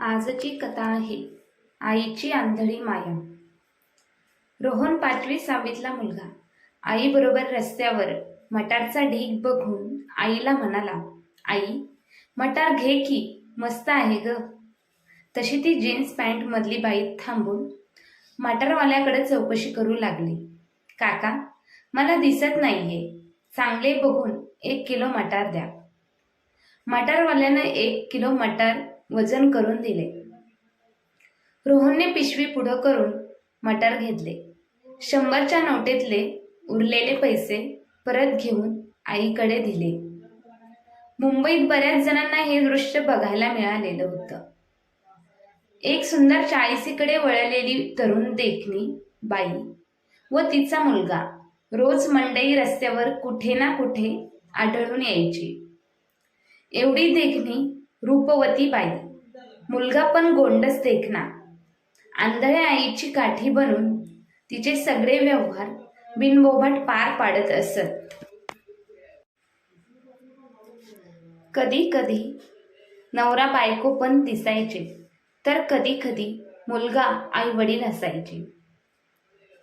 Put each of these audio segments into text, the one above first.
आजची कथा आहे आईची आंधळी माया. रोहन पाचवी सहावीतला मुलगा. आईबरोबर रस्त्यावर मटारचा ढीग बघून आईला म्हणाला आई मटार घे की मस्त आहे ग. तशी ती जीन्स पॅन्ट मधली बाई थांबून मटारवाल्याकडे चौकशी करू लागली. काका मला दिसत नाहीये. चांगले बघून एक किलो मटार द्या. मटारवाल्यानं एक किलो मटार वजन करून दिले. रोहनने पिशवी पुढं करून मटार घेतले. शंभरच्या नोटेतले उरलेले पैसे परत घेऊन आईकडे दिले. मुंबईत बऱ्याच जणांना हे दृश्य बघायला मिळालेलं होतं. एक सुंदर चाळीसीकडे वळलेली तरुण देखणी बाई व तिचा मुलगा रोज मंडई रस्त्यावर कुठे ना कुठे आढळून यायची. एवढी देखणी रूपवती बाई. मुलगा पण गोंडस देखना. आंधळ्या आईची काठी बनून तिचे सगळे व्यवहार बिनबोभाट पार पाडत असत. कधी कधी नवरा बायको पण दिसायचे तर कधी कधी मुलगा आई वडील असायचे.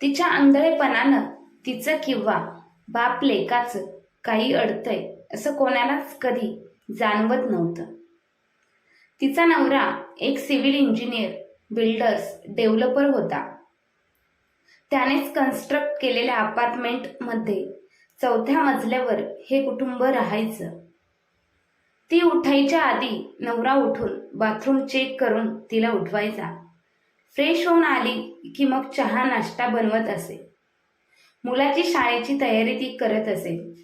तिच्या आंधळेपणानं तिचं किंवा बाप लेकाचं काही अडतंय असं कोणालाच कधी जाणवत नव्हतं. तिचा नवरा एक सिव्हिल इंजिनियर बिल्डर्स डेव्हलपर होता. त्यानेच कन्स्ट्रक्ट केलेल्या अपार्टमेंटमध्ये चौथ्या मजल्यावर हे कुटुंब राहायचं. ती उठायच्या आधी नवरा उठून बाथरूम चेक करून तिला उठवायचा. फ्रेश होऊन आली की मग चहा नाश्ता बनवत असे. मुलाची शाळेची तयारी ती करत असे.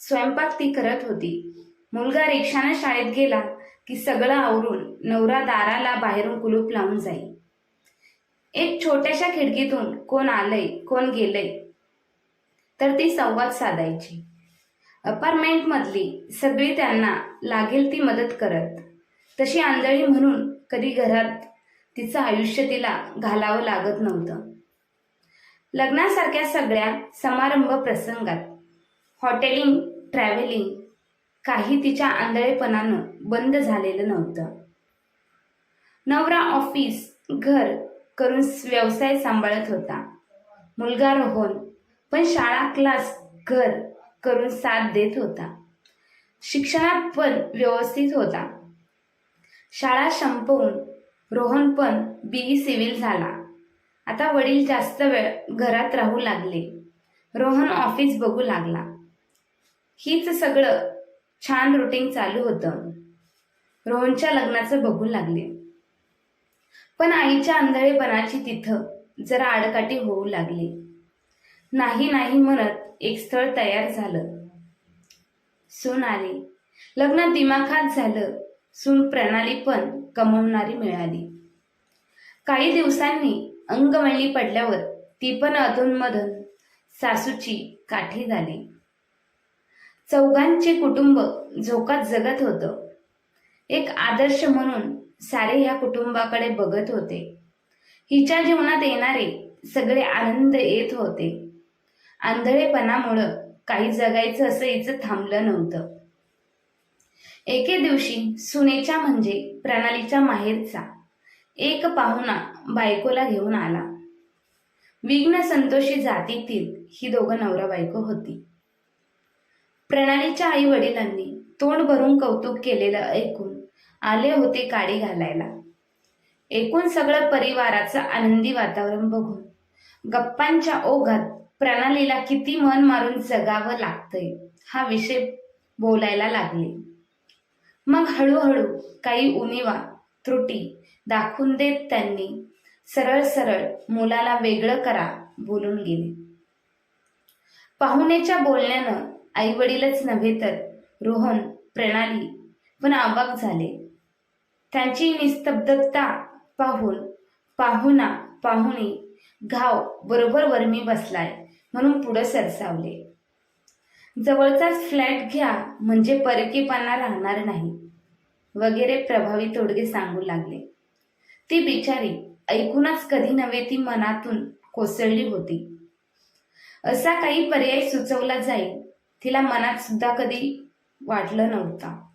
स्वयंपाक ती करत होती. मुलगा रिक्षानं शाळेत गेला की सगळं आवरून नवरा दाराला बाहेरून कुलूप लावून जाई एक छोट्याशा खिडकीतून कोण आलंय कोण गेलंय तर ती संवाद साधायची. अपार्टमेंट मधली सगळी त्यांना लागेल ती मदत करत. तशी आंधळी म्हणून कधी घरात तिचं आयुष्य तिला घालावं लागत नव्हतं. लग्नासारख्या सगळ्या समारंभ प्रसंगात हॉटेलिंग ट्रॅव्हलिंग काही तिच्या आंधळेपणानं बंद झालेलं नव्हतं. नवरा ऑफिस घर करून व्यवसाय सांभाळत होता. मुलगा रोहन पण शाळा क्लास घर करून साथ देत होता. शिक्षणात पण व्यवस्थित होता. शाळा संपवून रोहन पण बीई सिव्हिल झाला. आता वडील जास्त वेळ घरात राहू लागले. रोहन ऑफिस बघू लागला. हीच सगळं छान रुटीन चालू होतं. रोहनच्या लग्नाचं बघू लागले. पण आईच्या आंधळेपणाची तिथं जरा आडकाठी होऊ लागली. नाही नाही म्हणत एक स्थळ तयार झालं. सून आली. लग्न दिमाखात झालं. सून प्रणाली पण कमवणारी मिळाली. काही दिवसांनी अंगमळणी पडल्यावर ती पण अधूनमधून सासूची काठी झाली. चौघांचे कुटुंब झोकात जगत होतं. एक आदर्श म्हणून सारे ह्या कुटुंबाकडे बघत होते. हिच्या जीवनात येणारे सगळे आनंद येत होते. आंधळेपणामुळं काही जगायचं असं हिचं थांबलं नव्हतं. एके दिवशी सुनेच्या म्हणजे प्रणालीच्या माहेरचा एक पाहुणा बायकोला घेऊन आला. विघ्न संतोषी जातीतील ही दोघं नवरा बायको होती. प्रणालीच्या आई वडिलांनी तोंड भरून कौतुक केलेलं ऐकून आले होते काडी घालायला. एकूण सगळं परिवाराचं आनंदी वातावरण बघून गप्पांच्या ओघात प्रणालीला किती मन मारून जगावं लागतंय हा विषय बोलायला लागले. मग हळूहळू काही उणीवा त्रुटी दाखवून देत त्यांनी सरळ सरळ मुलाला वेगळं करा बोलून गेले. पाहुण्याच्या बोलण्यानं आईवडीलच नव्हे तर रोहन प्रणाली पण अवाक झाले. त्यांची निस्तब्धता पाहून पाहुणा पाहुणे घाव बरोबर वरमी बसलाय म्हणून पुढं सरसावले. जवळचाच फ्लॅट घ्या म्हणजे परकीपणा राहणार नाही वगैरे प्रभावी तोडगे सांगू लागले. ती बिचारी ऐकूनच कधी नव्हे ती मनातून कोसळली होती. असा काही पर्याय सुचवला जाईल तिला मनात सुद्धा कधी वाटलं नव्हता.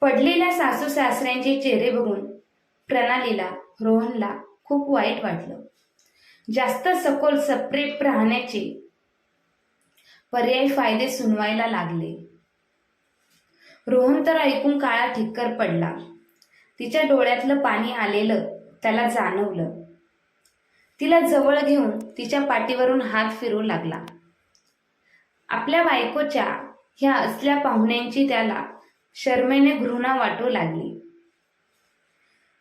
पडलेल्या सासू सासऱ्यांचे चेहरे बघून प्रणालीला रोहनला खूप वाईट वाटलं. जास्त सखोल सप्रेप राहण्याचे पर्यायी फायदे सुनवायला लागले. रोहन तर ऐकून काळा ठिक्कर पडला. तिच्या डोळ्यातलं पाणी आलेलं त्याला जाणवलं. तिला जवळ घेऊन तिच्या पाठीवरून हात फिरू लागला. आपल्या बायकोच्या ह्या असल्या पाहुण्यांची त्याला शर्मेने घृणा वाटू लागली.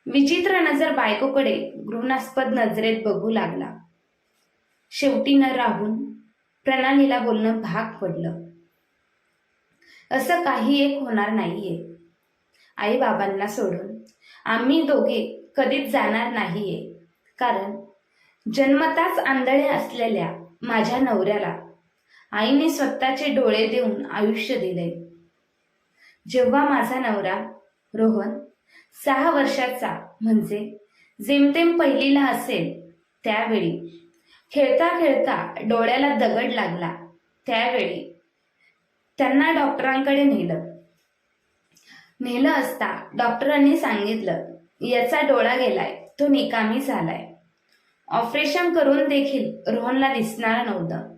विचित्र नजर बायकोकडे घृणास्पद नजरेत बघू लागला. शेवटी न राहून प्रणालीला बोलणं भाग पडलं. असं काही एक होणार नाहीये. आई बाबांना सोडून आम्ही दोघे कधीच जाणार नाहीये. कारण जन्मताच आंधळे असलेल्या माझ्या नवऱ्याला आईने स्वतःचे डोळे देऊन आयुष्य दिले. जेव्हा माझा नवरा रोहन सहा वर्षाचा म्हणजे जेमतेम पहिलीला असेल त्यावेळी खेळता खेळता डोळ्याला दगड लागला. त्यावेळी त्यांना डॉक्टरांकडे नेलं. नेलं असता डॉक्टरांनी सांगितलं याचा डोळा गेलाय तो निकामी झालाय. ऑपरेशन करून देखील रोहनला दिसणार नव्हतं.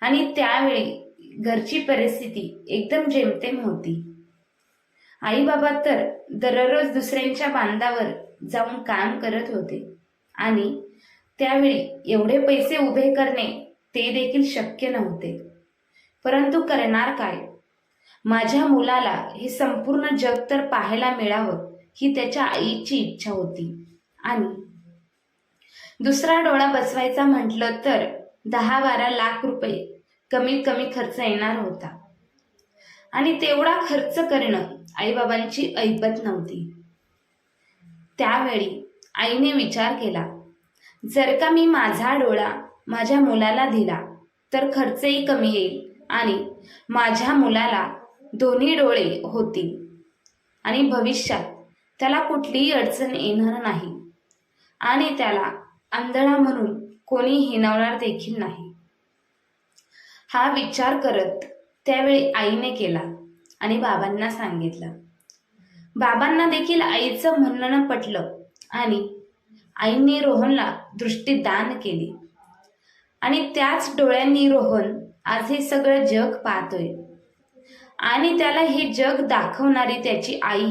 आणि त्यावेळी घरची परिस्थिती एकदम जेमतेम होती. आईबाबा तर दररोज दुसऱ्यांच्या बांधावर जाऊन काम करत होते आणि त्यावेळी एवढे पैसे उभे करणे ते देखील शक्य नव्हते. परंतु करणार काय? माझ्या मुलाला हे संपूर्ण जग तर पाहायला मिळावं ही त्याच्या आईची इच्छा होती. आणि दुसरा डोळा बसवायचा म्हटलं तर दहा बारा लाख रुपये कमीत कमी खर्च येणार होता. आणि तेवढा खर्च करणं आईबाबांची ऐपत नव्हती. त्यावेळी आईने विचार केला जर का मी माझा डोळा माझ्या मुलाला दिला तर खर्चही कमी येईल आणि माझ्या मुलाला दोन्ही डोळे होतील आणि भविष्यात त्याला कुठलीही अडचण येणार नाही आणि त्याला आंधळा म्हणून कोणी हिनवणार देखील नाही. हा विचार करत त्यावेळी आईने केला आणि बाबांना सांगितलं. बाबांना देखील आईचं म्हणणं पटलं आणि आईने रोहनला दृष्टी दान केली. आणि त्याच डोळ्यांनी रोहन आज हे सगळं जग पाहतोय. आणि त्याला हे जग दाखवणारी त्याची आई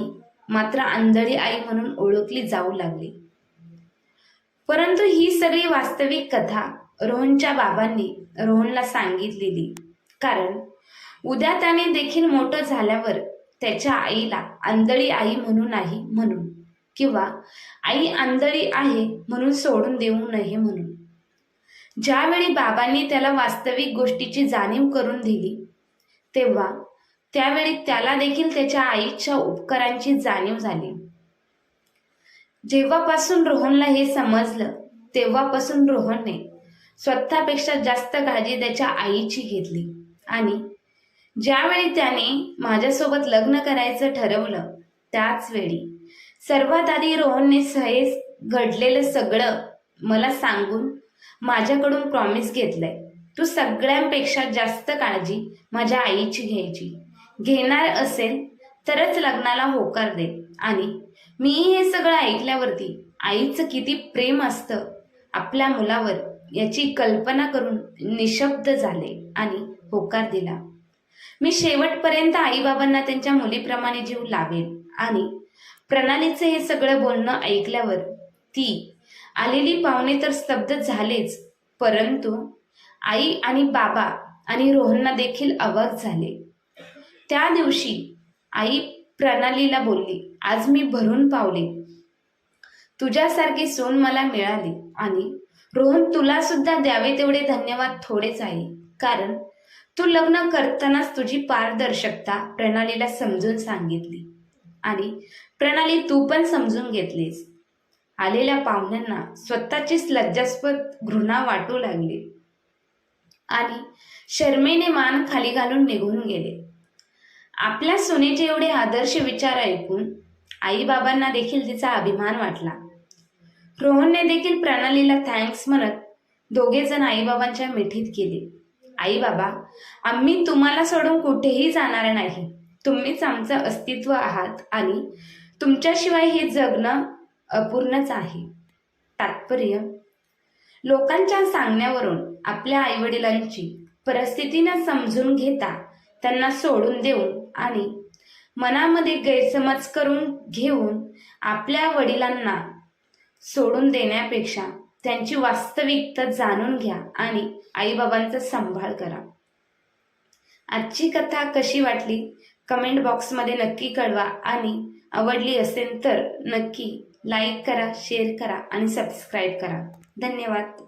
मात्र आंधळी आई म्हणून ओळखली जाऊ लागली. परंतु ही सगळी वास्तविक कथा रोहनच्या बाबांनी रोहनला सांगितलेली. कारण उद्या त्याने देखील मोठं झाल्यावर त्याच्या आईला आंधळी आई म्हणू नाही म्हणून किंवा आई आंधळी आहे म्हणून सोडून देऊ नये म्हणून. ज्यावेळी बाबांनी त्याला वास्तविक गोष्टीची जाणीव करून दिली तेव्हा त्यावेळी त्याला देखील त्याच्या आईच्या उपकारांची जाणीव झाली. जेव्हापासून रोहनला हे समजलं तेव्हापासून रोहनने स्वतःपेक्षा जास्त काळजी त्याच्या आईची घेतली. आणि ज्यावेळी त्याने माझ्यासोबत लग्न करायचं ठरवलं त्याच वेळी सर्वात आधी रोहनने सहेज घडलेलं सगळं मला सांगून माझ्याकडून प्रॉमिस घेतलंय. तू सगळ्यांपेक्षा जास्त काळजी माझ्या आईची घ्यायची. घेणार असेल तरच लग्नाला होकार दे. आणि मी हे सगळं ऐकल्यावरती आईचं किती प्रेम असतं. आपल्या मुलावर याची कल्पना करून निशब्द झाले आणि होकार दिला. मी शेवटपर्यंत आईबाबांना त्यांच्या मुलीप्रमाणे जीव लावेल आणि प्रणालीचं हे सगळं बोलणं ऐकल्यावर ती आलेली पाहुणे तर स्तब्ध झालेच परंतु आई आणि बाबा आणि रोहनना देखील अवाक झाले. त्या दिवशी आई प्रणालीला बोलली. आज मी भरून पावले. तुझ्यासारखी सोन मला मिळाली. आणि रोहन तुला सुद्धा द्यावे तेवढे धन्यवाद थोडेच आहे. कारण तू लग्न करतानाच तुझी पारदर्शकता प्रणालीला समजून सांगितली. आणि प्रणाली तू पण समजून घेतलीस. आलेल्या पाहुण्यांना स्वतःचीच लज्जास्पद घृणा वाटू लागली. आणि शर्मेने मान खाली घालून निघून गेले. आपल्या सुनेचे एवढे आदर्श विचार ऐकून आईबाबांना देखील तिचा अभिमान वाटला. रोहनने देखील प्रणालीला थँक्स म्हणत दोघे जण आईबाबांच्या मिठीत गेले. आई बाबा आम्ही तुम्हाला सोडून कुठेही जाणार नाही. तुम्हीच आमचं अस्तित्व आहात आणि तुमच्याशिवाय हे जगणं अपूर्णच आहे. तात्पर्य लोकांच्या सांगण्यावरून आपल्या आईवडिलांची परिस्थितीनं समजून घेता त्यांना सोडून देऊन आणि मनामध्ये गैरसमज करून घेऊन आपल्या वडिलांना सोडून देण्यापेक्षा त्यांची वास्तविकता जाणून घ्या आणि आईबाबांचा सांभाळ करा. आजची कथा कशी वाटली? कमेंट बॉक्समध्ये नक्की कळवा आणि आवडली असेल तर नक्की लाईक करा शेअर करा आणि सबस्क्राईब करा. धन्यवाद.